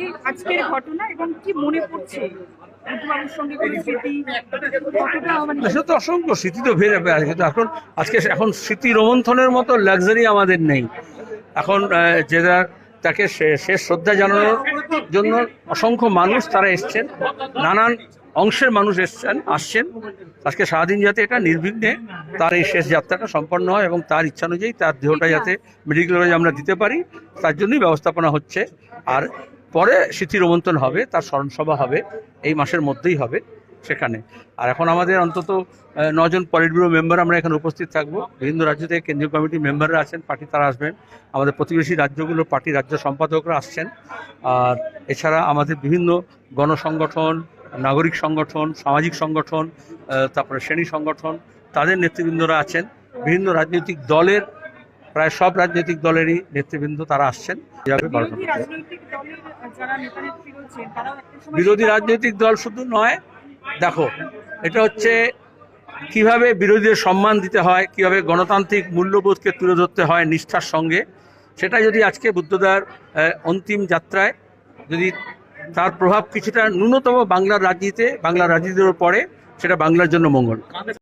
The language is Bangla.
এই আজকের ঘটনা এবং কি মনে পড়ছে? মানে অসংখ্য স্মৃতি তো এখন আজকে এখন স্মৃতি রোমন্থনের মতো লাক্সারি আমাদের নেই। এখন যেটা তাকে শেষ শ্রদ্ধা জানানোর জন্য অসংখ্য মানুষ তারা এসছেন। নানান অংশের মানুষ এসছেন, আসছেন। আজকে সারাদিন যাতে এটা নির্বিঘ্নে তার এই শেষ যাত্রাটা সম্পন্ন হয় এবং তার ইচ্ছা অনুযায়ী তার দেহটা যাতে মেডিকেল আমরা দিতে পারি, তার জন্যই ব্যবস্থাপনা হচ্ছে। আর পরে স্মৃতি রোমন্থন হবে, তার স্মরণসভা হবে, এই মাসের মধ্যেই হবে সেখানে। আর এখন আমাদের অন্তত নজন পলিট ব্যুরো মেম্বার আমরা এখানে উপস্থিত থাকব। বিভিন্ন রাজ্য থেকে কেন্দ্রীয় কমিটির মেম্বাররা আছেন, পার্টি তারা আসবেন। আমাদের প্রতিবেশী রাজ্যগুলোর পার্টি রাজ্য সম্পাদকরা আসছেন। আর এছাড়া আমাদের বিভিন্ন গণসংগঠন, নাগরিক সংগঠন, সামাজিক সংগঠন তারপরে শ্রেণি সংগঠন, তাদের নেতৃবৃন্দরা আছেন। বিভিন্ন রাজনৈতিক দলের প্রায় সব রাজনৈতিক দলেরই নেতৃবৃন্দ তারা আসছেন। বিরোধী রাজনৈতিক দল শুধু নয় দেখো এটা হচ্ছে কীভাবে বিরোধীদের সম্মান দিতে হয় কীভাবে গণতান্ত্রিক মূল্যবোধকে তুলে ধরতে হয় নিষ্ঠার সঙ্গে সেটা যদি আজকে বুদ্ধদার অন্তিম যাত্রায় যদি তার প্রভাব কিছুটা ন্যূনতম বাংলার রাজনীতিতে বাংলার রাজনীতির পড়ে সেটা বাংলার জন্য মঙ্গল।